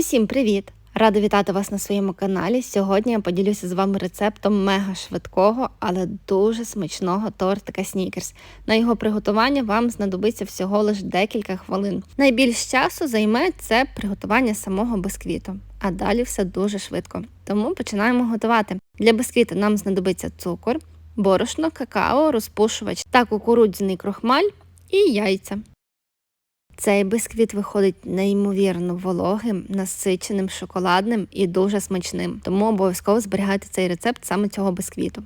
Усім привіт! Рада вітати вас на своєму каналі. Сьогодні я поділюся з вами рецептом мега швидкого, але дуже смачного тортика Снікерс. На його приготування вам знадобиться всього лише декілька хвилин. Найбільш часу займе це приготування самого бисквіту, а далі все дуже швидко. Тому починаємо готувати. Для бисквіту нам знадобиться цукор, борошно, какао, розпушувач та кукурудзяний крохмаль і яйця. Цей бисквіт виходить неймовірно вологим, насиченим, шоколадним і дуже смачним, тому обов'язково зберігайте цей рецепт саме цього бисквіту.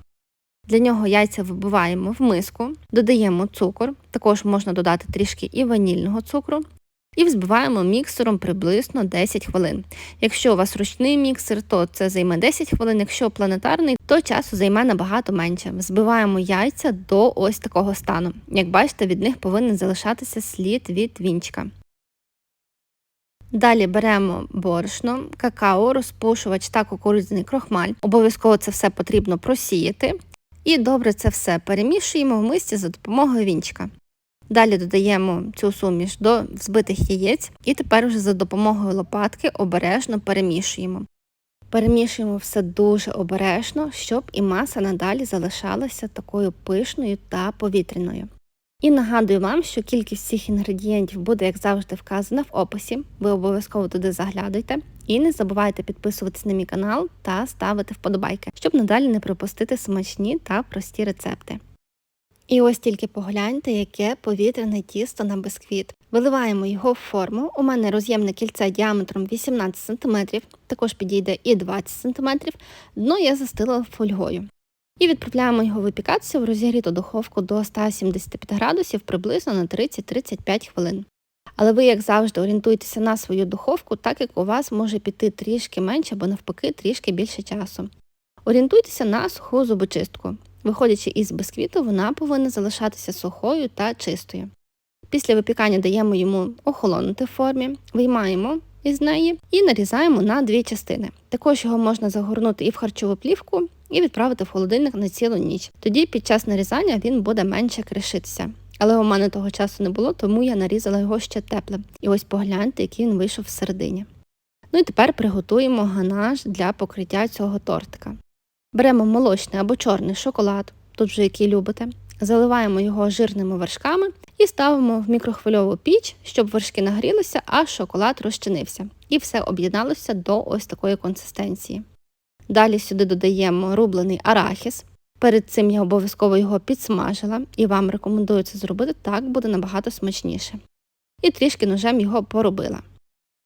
Для нього яйця вибиваємо в миску, додаємо цукор, також можна додати трішки і ванільного цукру, і взбиваємо міксером приблизно 10 хвилин. Якщо у вас ручний міксер, то це займе 10 хвилин, якщо планетарний, то часу займе набагато менше. Взбиваємо яйця до ось такого стану. Як бачите, від них повинен залишатися слід від вінчика. Далі беремо борошно, какао, розпушувач та кукурудзяний крохмаль. Обов'язково це все потрібно просіяти. І добре це все перемішуємо в мисці за допомогою вінчика. Далі додаємо цю суміш до взбитих яєць і тепер вже за допомогою лопатки обережно перемішуємо. Перемішуємо все дуже обережно, щоб і маса надалі залишалася такою пишною та повітряною. І нагадую вам, що кількість всіх інгредієнтів буде, як завжди, вказана в описі. Ви обов'язково туди заглядуйте. І не забувайте підписуватись на мій канал та ставити вподобайки, щоб надалі не пропустити смачні та прості рецепти. І ось тільки погляньте, яке повітряне тісто на бисквіт. Виливаємо його в форму. У мене роз'ємне кільце діаметром 18 см, також підійде і 20 см, дно я застила фольгою. І відправляємо його випікатися в розігріту духовку до 175 градусів приблизно на 30-35 хвилин. Але ви, як завжди, орієнтуйтеся на свою духовку, так як у вас може піти трішки менше або навпаки трішки більше часу. Орієнтуйтеся на суху зубочистку. Виходячи із бисквіту, вона повинна залишатися сухою та чистою. Після випікання даємо йому охолонути формі, виймаємо із неї і нарізаємо на дві частини. Також його можна загорнути і в харчову плівку, і відправити в холодильник на цілу ніч. Тоді під час нарізання він буде менше кришитися. Але у мене того часу не було, тому я нарізала його ще теплим. І ось погляньте, який він вийшов всередині. Ну і тепер приготуємо ганаш для покриття цього тортика. Беремо молочний або чорний шоколад, тут вже який любите, заливаємо його жирними вершками і ставимо в мікрохвильову піч, щоб вершки нагрілися, а шоколад розчинився. І все об'єдналося до ось такої консистенції. Далі сюди додаємо рублений арахіс. Перед цим я обов'язково його підсмажила і вам рекомендую це зробити, так буде набагато смачніше. І трішки ножем його поробила.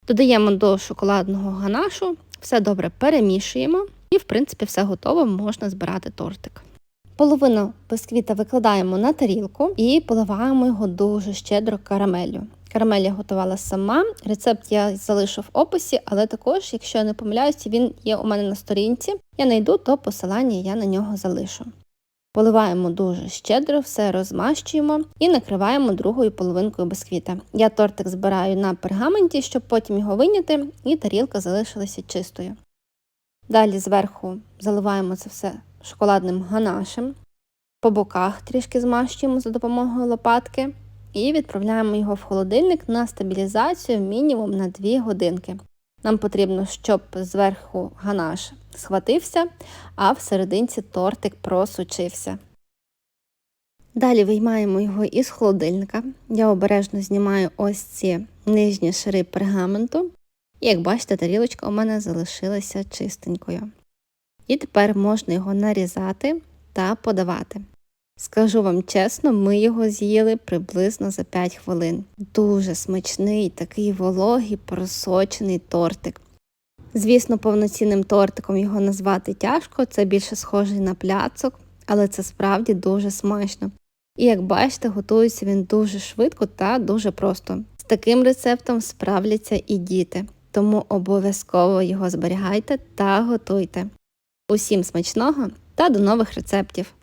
Додаємо до шоколадного ганашу, все добре перемішуємо. І, в принципі, все готово, можна збирати тортик. Половину бисквіта викладаємо на тарілку і поливаємо його дуже щедро карамеллю. Карамель я готувала сама, рецепт я залишу в описі, але також, якщо я не помиляюся, він є у мене на сторінці. Я знайду, то посилання я на нього залишу. Поливаємо дуже щедро, все розмащуємо і накриваємо другою половинкою бисквіта. Я тортик збираю на пергаменті, щоб потім його виняти, і тарілка залишилася чистою. Далі зверху заливаємо це все шоколадним ганашем, по боках трішки змащуємо за допомогою лопатки і відправляємо його в холодильник на стабілізацію мінімум на 2 годинки. Нам потрібно, щоб зверху ганаш схватився, а всерединці тортик просучився. Далі виймаємо його із холодильника. Я обережно знімаю ось ці нижні шари пергаменту. І як бачите, тарілочка у мене залишилася чистенькою. І тепер можна його нарізати та подавати. Скажу вам чесно, ми його з'їли приблизно за 5 хвилин. Дуже смачний, такий вологий, просочений тортик. Звісно, повноцінним тортиком його назвати тяжко, це більше схожий на пляцок, але це справді дуже смачно. І як бачите, готується він дуже швидко та дуже просто. З таким рецептом справляться і діти тому обов'язково його зберігайте та готуйте. Усім смачного та до нових рецептів!